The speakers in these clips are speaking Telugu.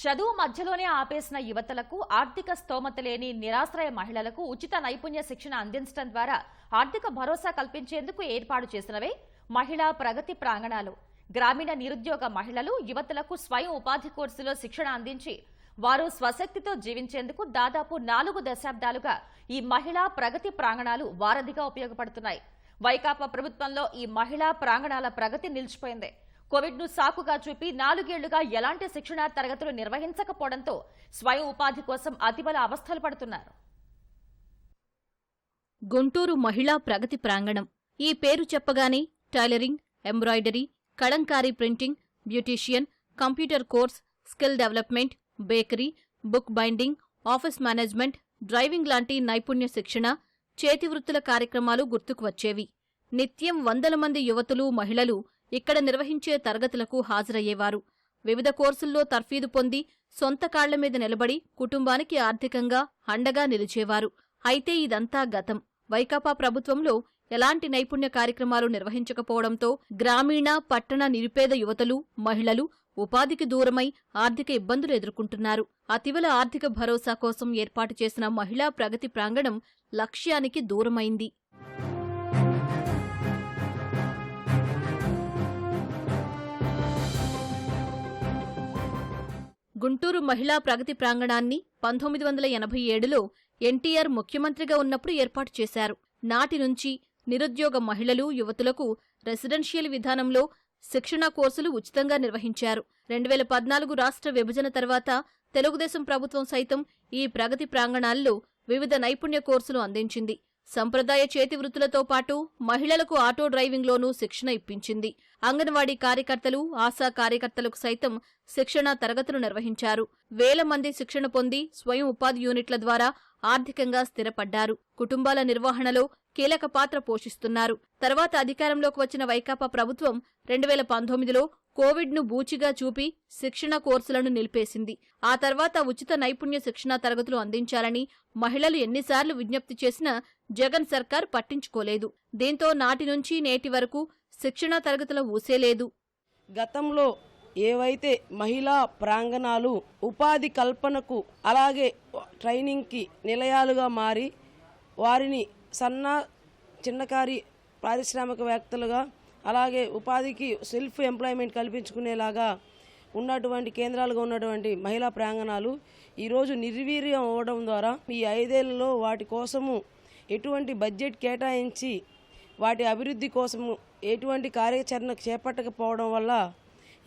చదువు మధ్యలోనే ఆపేసిన యువతలకు ఆర్థిక స్తోమత లేని నిరాశ్రయ మహిళలకు ఉచిత నైపుణ్య శిక్షణ అందించడం ద్వారా ఆర్థిక భరోసా కల్పించేందుకు ఏర్పాటు చేసినవే మహిళా ప్రగతి ప్రాంగణాలు. గ్రామీణ నిరుద్యోగ మహిళలు యువతలకు స్వయం ఉపాధి కోర్సులో శిక్షణ అందించి వారు స్వశక్తితో జీవించేందుకు దాదాపు నాలుగు దశాబ్దాలుగా ఈ మహిళా ప్రగతి ప్రాంగణాలు వారధిగా ఉపయోగపడుతున్నాయి. వైకాపా ప్రభుత్వంలో ఈ మహిళా ప్రాంగణాల ప్రగతి నిలిచిపోయింది. కోవిడ్ను సాకుగా చూపి నాలుగేళ్ళుగా ఎలాంటి శిక్షణా తరగతులు నిర్వహించకపోవడంతో స్వయం ఉపాధి కోసం అతిబల అవస్థలు పడుతున్నారు. గుంటూరు మహిళా ప్రగతి ప్రాంగణం. ఈ పేరు చెప్పగానే tailoring embroidery Kalamkari printing beautician computer course skill development bakery book binding office management driving లాంటి నైపుణ్య శిక్షణ చేతివృత్తుల కార్యక్రమాలు గుర్తుకు వచ్చేవి. నిత్యం వందల మంది యువతులు మహిళలు ఇక్కడ నిర్వహించే తరగతులకు హాజరయ్యేవారు. వివిధ కోర్సుల్లో తర్ఫీదు పొంది సొంత కాళ్ళ మీద నిలబడి కుటుంబానికి ఆర్థికంగా అండగా నిలిచేవారు. అయితే ఇదంతా గతం. వైకాపా ప్రభుత్వంలో ఎలాంటి నైపుణ్య కార్యక్రమాలు నిర్వహించకపోవడంతో గ్రామీణ పట్టణ నిరుపేద యువతలు మహిళలు ఉపాధికి దూరమై ఆర్థిక ఇబ్బందులు ఎదుర్కొంటున్నారు. అతివల ఆర్థిక భరోసా కోసం ఏర్పాటు చేసిన మహిళా ప్రగతి ప్రాంగణం లక్ష్యానికి దూరమైంది. గుంటూరు మహిళా ప్రగతి ప్రాంగణాన్ని పంతొమ్మిది వందల ఎనభై ఏడులో ఎన్టీఆర్ ముఖ్యమంత్రిగా ఉన్నప్పుడు ఏర్పాటు చేశారు. నాటి నుంచి నిరుద్యోగ మహిళలు యువతులకు రెసిడెన్షియల్ విధానంలో శిక్షణా కోర్సులు ఉచితంగా నిర్వహించారు. రెండు వేల పద్నాలుగు రాష్ట్ర విభజన తర్వాత తెలుగుదేశం ప్రభుత్వం సైతం ఈ ప్రగతి ప్రాంగణాల్లో వివిధ నైపుణ్య కోర్సులు అందించింది. సంప్రదాయ చేతి వృత్తులతో పాటు మహిళలకు ఆటో డ్రైవింగ్లోనూ శిక్షణ ఇప్పించింది. అంగన్వాడీ కార్యకర్తలు ఆశా కార్యకర్తలకు సైతం శిక్షణ తరగతులు నిర్వహించారు. వేల మంది శిక్షణ పొంది స్వయం ఉపాధి యూనిట్ల ద్వారా ఆర్థికంగా స్థిరపడ్డారు. కుటుంబాల నిర్వహణలో కీలక పాత్ర పోషిస్తున్నారు. తర్వాత అధికారంలోకి వచ్చిన వైకాపా ప్రభుత్వం రెండు వేల పంతొమ్మిదిలో కోవిడ్ను బూచిగా చూపి శిక్షణ కోర్సులను నిలిపేసింది. ఆ తర్వాత ఉచిత నైపుణ్య శిక్షణా తరగతులు అందించాలని మహిళలు ఎన్నిసార్లు విజ్ఞప్తి చేసినా జగన్ సర్కార్ పట్టించుకోలేదు. దీంతో నాటి నుంచి నేటి వరకు శిక్షణా తరగతుల ఊసేలేదు గతంలో ఏవైతే మహిళా ప్రాంగణాలు ఉపాధి కల్పనకు అలాగే ట్రైనింగ్కి నిలయాలుగా మారి వారిని సన్న చిన్నకారి పారిశ్రామికవేత్తలుగా అలాగే ఉపాధికి సెల్ఫ్ ఎంప్లాయ్మెంట్ కల్పించుకునేలాగా ఉన్నటువంటి కేంద్రాలుగా ఉన్నటువంటి మహిళా ప్రాంగణాలు ఈరోజు నిర్వీర్యం అవ్వడం ద్వారా ఈ ఐదేళ్ళలో వాటి కోసము ఎటువంటి బడ్జెట్ కేటాయించి వాటి అభివృద్ధి కోసము ఎటువంటి కార్యాచరణ చేపట్టకపోవడం వల్ల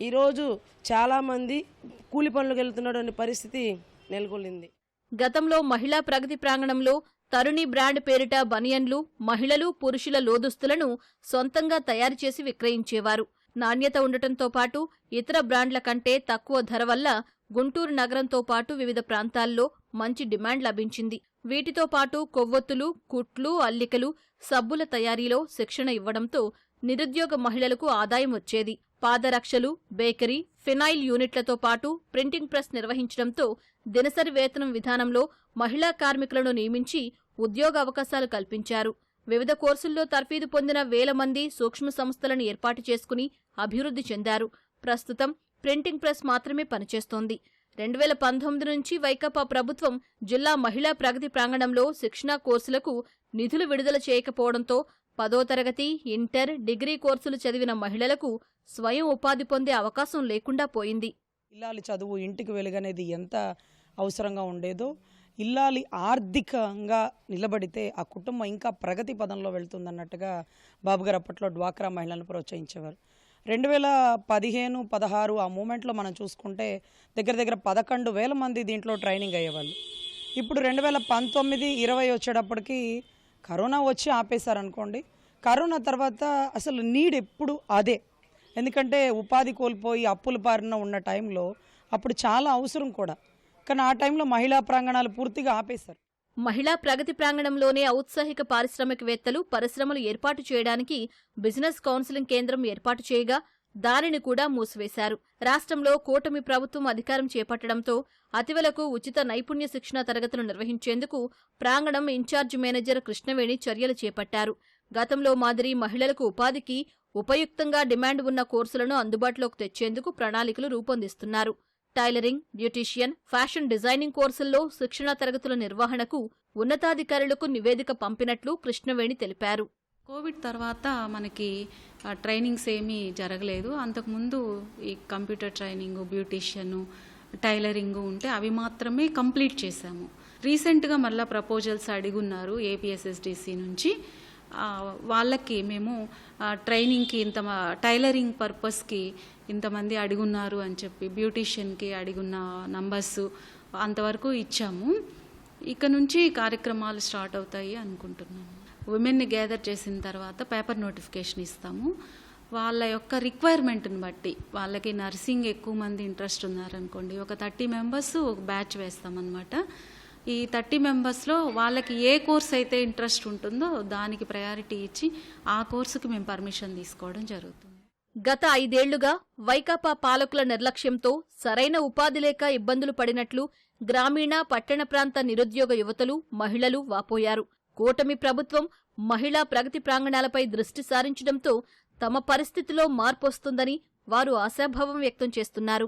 ఈరోజు చాలామంది కూలి పనులకు వెళ్తున్నటువంటి పరిస్థితి నెలకొల్లింది గతంలో మహిళా ప్రగతి ప్రాంగణంలో తరుణి బ్రాండ్ పేరిట బనియన్లు మహిళలు పురుషుల లోదుస్తులను సొంతంగా తయారు చేసి విక్రయించేవారు. నాణ్యత ఉండటంతో పాటు ఇతర బ్రాండ్ల కంటే తక్కువ ధర వల్ల గుంటూరు నగరంతో పాటు వివిధ ప్రాంతాల్లో మంచి డిమాండ్ లభించింది. వీటితో పాటు కొవ్వొత్తులు కుట్లు అల్లికలు సబ్బుల తయారీలో శిక్షణ ఇవ్వడంతో నిరుద్యోగ మహిళలకు ఆదాయం వచ్చేది. పాదరక్షలు బేకరీ ఫినాయిల్ యూనిట్లతో పాటు ప్రింటింగ్ ప్రెస్ నిర్వహించడంతో దినసరి వేతనం విధానంలో మహిళా కార్మికులను నియమించి ఉద్యోగ అవకాశాలు కల్పించారు. వివిధ కోర్సుల్లో తర్ఫీదు పొందిన వేల మంది సూక్ష్మ సంస్థలను ఏర్పాటు చేసుకుని అభివృద్ధి చెందారు. ప్రస్తుతం ప్రింటింగ్ ప్రెస్ మాత్రమే పనిచేస్తోంది. రెండు వేల పంతొమ్మిది నుంచి వైకాపా ప్రభుత్వం జిల్లా మహిళా ప్రగతి ప్రాంగణంలో శిక్షణా కోర్సులకు నిధులు విడుదల చేయకపోవడంతో పదో తరగతి ఇంటర్ డిగ్రీ కోర్సులు చదివిన మహిళలకు స్వయం ఉపాధి పొందే అవకాశం లేకుండా పోయింది. ఇల్లాలి చదువు ఇంటికి వెలుగనేది ఎంత అవసరంగా ఉండేదో ఇల్లాలి ఆర్థికంగా నిలబడితే ఆ కుటుంబం ఇంకా ప్రగతి పదంలో వెళ్తుందన్నట్టుగా బాబుగారు అప్పట్లో డ్వాక్రా మహిళలను ప్రోత్సహించేవారు. రెండు వేల పదిహేను పదహారు ఆ మూమెంట్లో మనం చూసుకుంటే దగ్గర దగ్గర పదకొండు వేల మంది దీంట్లో ట్రైనింగ్ అయ్యేవాళ్ళు. ఇప్పుడు రెండు వేల పంతొమ్మిది ఇరవై వచ్చేటప్పటికి కరోనా వచ్చి ఆపేశారనుకోండి కరోనా తర్వాత అసలు నీడ్ ఎప్పుడు అదే. ఎందుకంటే ఉపాధి కోల్పోయి అప్పుల బారిన ఉన్న టైంలో అప్పుడు చాలా అవసరం కూడా. కానీ ఆ టైంలో మహిళా ప్రాంగణాలు పూర్తిగా ఆపేశారు. మహిళా ప్రగతి ప్రాంగణంలోనే ఔత్సాహిక పారిశ్రామికవేత్తలు పరిశ్రమలు ఏర్పాటు చేయడానికి బిజినెస్ కౌన్సిలింగ్ కేంద్రం ఏర్పాటు చేయగా దానిని కూడా మూసివేశారు. రాష్ట్రంలో కూటమి ప్రభుత్వం అధికారం చేపట్టడంతో అతివలకు ఉచిత నైపుణ్య శిక్షణ తరగతులు నిర్వహించేందుకు ప్రాంగణం ఇన్ఛార్జ్ మేనేజర్ కృష్ణవేణి చర్యలు చేపట్టారు. గతంలో మాదిరి మహిళలకు ఉపాధికి ఉపయుక్తంగా డిమాండ్ ఉన్న కోర్సులను అందుబాటులోకి తెచ్చేందుకు ప్రణాళికలు రూపొందిస్తున్నారు. టైలరింగ్ బ్యూటీషియన్ ఫ్యాషన్ డిజైనింగ్ కోర్సుల్లో శిక్షణా తరగతుల నిర్వహణకు ఉన్నతాధికారులకు నివేదిక పంపినట్లు కృష్ణవేణి తెలిపారు. కోవిడ్ తర్వాత మనకి ట్రైనింగ్స్ ఏమీ జరగలేదు. అంతకుముందు ఈ కంప్యూటర్ ట్రైనింగ్ బ్యూటీషియన్ టైలరింగ్ ఉంటే అవి మాత్రమే కంప్లీట్ చేశాము. రీసెంట్గా మళ్ళీ ప్రపోజల్స్ అడిగున్నారు ఏపీఎస్ఎస్డిసి నుంచి. వాళ్ళకి మేము ట్రైనింగ్కి ఇంత టైలరింగ్ పర్పస్కి ఇంతమంది అడిగున్నారు అని చెప్పి బ్యూటీషియన్కి అడిగున్న నంబర్స్ అంతవరకు ఇచ్చాము. ఇక నుంచి కార్యక్రమాలు స్టార్ట్ అవుతాయి అనుకుంటున్నాను ఉమెన్ని గ్యాదర్ చేసిన తర్వాత పేపర్ నోటిఫికేషన్ ఇస్తాము. వాళ్ళ యొక్క రిక్వైర్మెంట్ని బట్టి వాళ్ళకి నర్సింగ్ ఎక్కువ మంది ఇంట్రెస్ట్ ఉన్నారనుకోండి ఒక థర్టీ మెంబర్స్ ఒక బ్యాచ్ వేస్తామన్నమాట. ఈ థర్టీ మెంబర్స్లో వాళ్ళకి ఏ కోర్స్ అయితే ఇంట్రెస్ట్ ఉంటుందో దానికి ప్రయారిటీ ఇచ్చి ఆ కోర్సుకి మేము పర్మిషన్ తీసుకోవడం జరుగుతుంది. గత ఐదేళ్ళుగా వైకాపా పాలకుల నిర్లక్ష్యంతో సరైన ఉపాధి లేక ఇబ్బందులు పడినట్లు గ్రామీణ పట్టణ ప్రాంత నిరుద్యోగ యువతలు మహిళలు వాపోయారు. కూటమి ప్రభుత్వం మహిళా ప్రగతి ప్రాంగణాలపై దృష్టి సారించడంతో తమ పరిస్థితిలో మార్పొస్తుందని వారు ఆశాభావం వ్యక్తం చేస్తున్నారు.